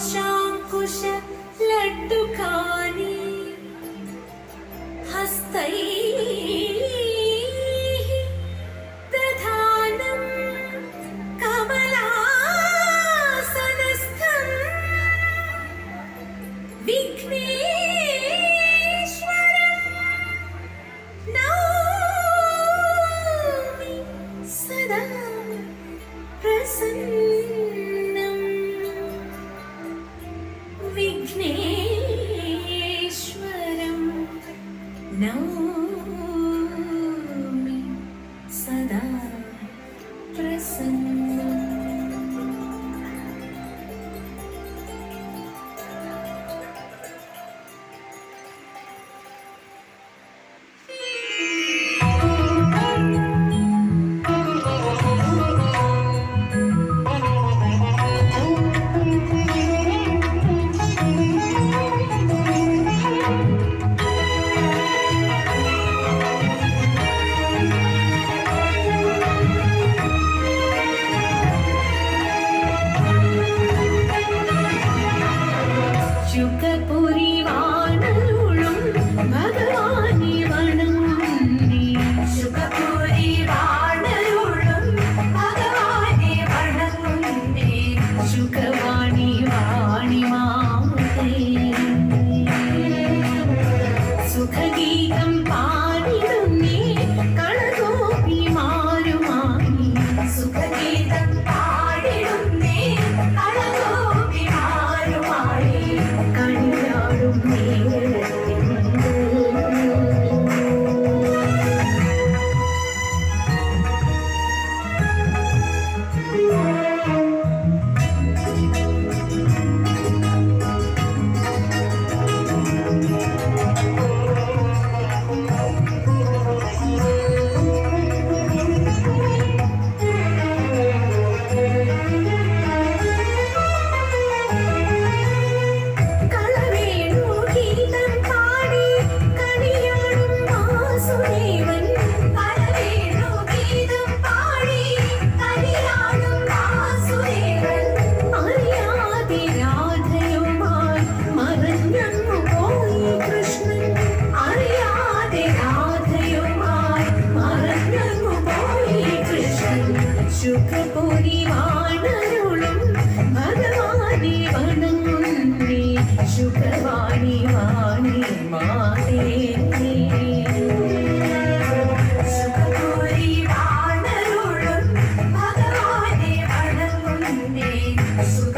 ആശാങ്കുശ ലഡ്ഡുകാര 사다 ശുഭപൂരിവാണരുളും ഭഗവാനെ വണങ്ങുന്നേ ശുഭവാണി വാണി മാതേ ശുഭപൂരിവാണരുളും ഭഗവാനെ വണങ്ങുന്നേ ശുഭ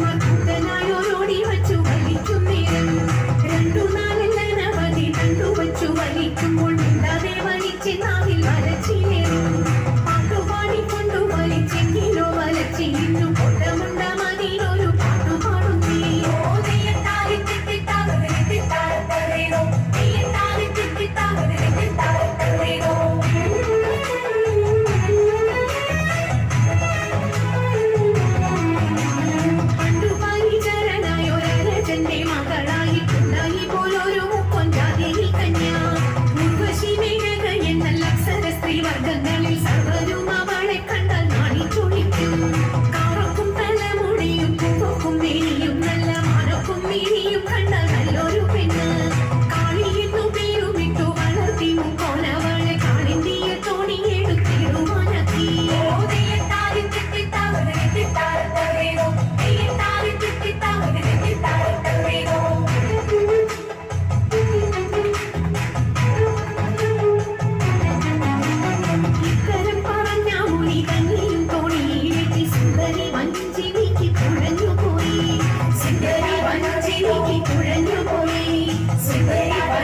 Thank you.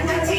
Thank you.